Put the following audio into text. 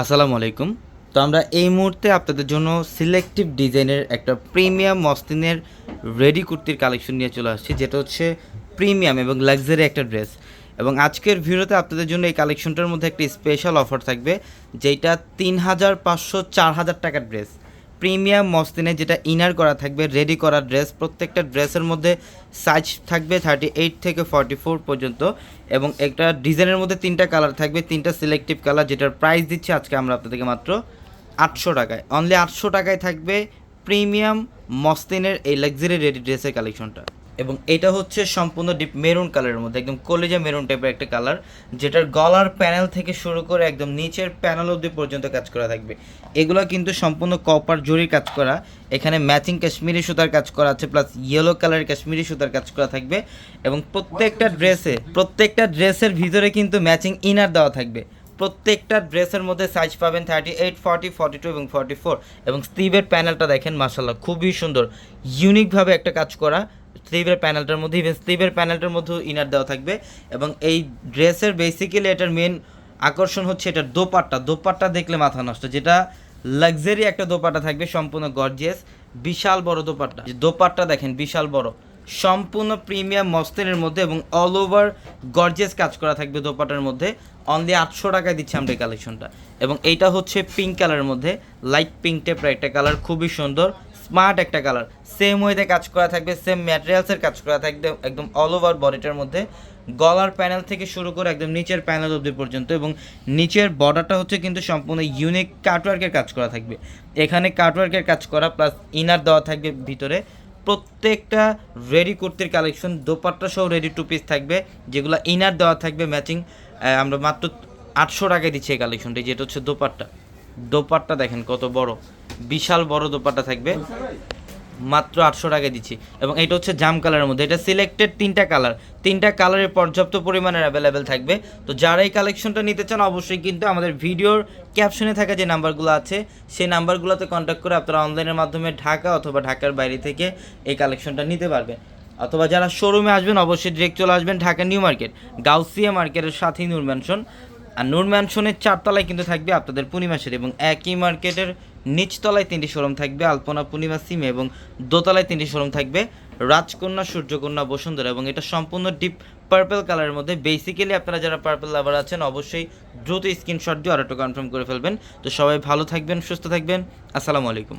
আসসালামু আলাইকুম। তো আমরা এই মুহূর্তে আপনাদের জন্য সিলেক্টিভ ডিজাইনের একটা প্রিমিয়াম মসলিনের রেডি কুর্তির কালেকশন নিয়ে চলে আসছি, যেটা হচ্ছে প্রিমিয়াম এবং লাক্সারি একটা ড্রেস এবং আজকের ভিডিওতে আপনাদের জন্য এই কালেকশনটার মধ্যে একটা স্পেশাল অফার থাকবে যেটা তিন হাজার পাঁচশো চার হাজার টাকার ড্রেস প্রিমিয়াম মসলিনে যেটা ইনার করা থাকবে রেডি করা ড্রেস প্রত্যেকটা ড্রেসের মধ্যে সাইজ থাকবে থার্টি এইট থেকে ফর্টি ফোর পর্যন্ত এবং একটা ডিজাইনের মধ্যে তিনটা কালার থাকবে, তিনটা সিলেক্টিভ কালার যেটার প্রাইস দিচ্ছি আজকে আমরা আপনাদেরকে মাত্র আটশো টাকায়। অনলি আটশো টাকায় থাকবে প্রিমিয়াম মসলিনের এই লাক্সারি রেডি ড্রেসের কালেকশনটা এবং এটা হচ্ছে সম্পূর্ণ ডিপ মেরুন কালারের মধ্যে, একদম কলেজা মেরুন টাইপের একটা কালার যেটার গলার প্যানেল থেকে শুরু করে একদম নিচের প্যানেল অবধি পর্যন্ত কাজ করা থাকবে। এগুলো কিন্তু সম্পূর্ণ কপার জরির কাজ করা, এখানে ম্যাচিং কাশ্মীরি সুতার কাজ করা আছে প্লাস ইয়েলো কালারের কাশ্মীরি সুতার কাজ করা থাকবে এবং প্রত্যেকটা ড্রেসে প্রত্যেকটা ড্রেসের ভিতরে কিন্তু ম্যাচিং ইনার দেওয়া থাকবে। প্রত্যেকটা ড্রেসের মধ্যে সাইজ পাবেন thirty eight forty forty two এবং ফর্টি ফোর এবং স্লিভের প্যানেলটা দেখেন মাসাল্লাহ খুবই সুন্দর ইউনিকভাবে একটা কাজ করা। স্লিভের প্যানেলটার মধ্যে ইভেন স্লিভের প্যানেলটার মধ্যেও ইনার দেওয়া থাকবে। এবং এই ড্রেসের বেসিক্যালি এটার মেন আকর্ষণ হচ্ছে এটার দোপাট্টা। দোপাট্টা দেখলে মাথা নষ্ট। যেটা লাক্সারি একটা দোপাট্টা থাকবে, সম্পূর্ণ গর্জিয়াস বিশাল বড় দোপাট্টা। যে দোপাট্টা দেখেন, বিশাল বড়। সম্পূর্ণ প্রিমিয়াম মস্তিনের মধ্যে এবং অল ওভার গর্জিয়াস কাজ করা থাকবে দোপাটার মধ্যে। অনলি আটশো টাকায় দিচ্ছে আমরা এই কালেকশনটা এবং এইটা হচ্ছে পিঙ্ক কালারের মধ্যে। লাইট পিঙ্ক টাইপের একটা কালার খুবই সুন্দর। স্মার্ট একটা কালার। সেম ওয়েতে কাজ করা থাকবে, সেম ম্যাটেরিয়ালসের কাজ করা থাকবে একদম অল ওভার বডিটার মধ্যে। গলার প্যানেল থেকে শুরু করে একদম নিচের প্যানেল অবধি পর্যন্ত এবং নিচের বর্ডারটা হচ্ছে কিন্তু সম্পূর্ণ ইউনিক কাটওয়ার্কের কাজ করা থাকবে। এখানে কাটওয়ার্কের কাজ করা প্লাস ইনার দেওয়া থাকবে ভিতরে। প্রত্যেকটা রেডি কুর্তির কালেকশন দোপাট্টা সহ রেডি টু পিস থাকবে, যেগুলো ইনার দেওয়া থাকবে ম্যাচিং আমরা মাত্র আটশো টাকায় দিচ্ছি এই কালেকশনটি যেটা হচ্ছে দোপাট্টা। দোপাট্টা দেখেন কত বড়। বিশাল বড় দোপাটা থাকবে। মাত্র আটশো টাকা দিচ্ছি। এবং এটা হচ্ছে জাম কালারের মধ্যে। এটা সিলেক্টেড তিনটা কালার তিনটা কালারের পর্যাপ্ত পরিমাণের অ্যাভেলেবেল থাকবে। তো যারা এই কালেকশনটা নিতে চান, অবশ্যই কিন্তু আমাদের ভিডিওর ক্যাপশনে থাকা যে নাম্বারগুলো আছে, সেই নাম্বারগুলোতে কন্ট্যাক্ট করে আপনারা অনলাইনের মাধ্যমে ঢাকা অথবা ঢাকার বাইরে থেকে এই কালেকশনটা নিতে পারবেন। অথবা যারা শোরুমে আসবেন, অবশ্যই ডিরেক্ট চলে আসবেন ঢাকা নিউ মার্কেট, গাউসিয়া মার্কেটের সাথেই নূর ম্যানশন আর নূর ম্যানশনের চারতলায় কিন্তু থাকবে আপনাদের পূর্ণিমাসের এবং একই মার্কেটের নিচতলায় তিনটি শোরুম থাকবে আলপনা পূর্ণিমা সিম এবং দোতলায় তিনটি শোরুম থাকবে রাজকন্যা, সূর্যকন্যা, বসুন্ধরা এবং এটা সম্পূর্ণ ডিপ পার্পল কালারের মধ্যে। বেসিক্যালি আপনারা যারা পার্পল লাভার আছেন, অবশ্যই দ্রুত স্ক্রিনশট দিয়ে একটু কনফার্ম করে ফেলবেন। তো সবাই ভালো থাকবেন, সুস্থ থাকবেন। আসসালামু আলাইকুম।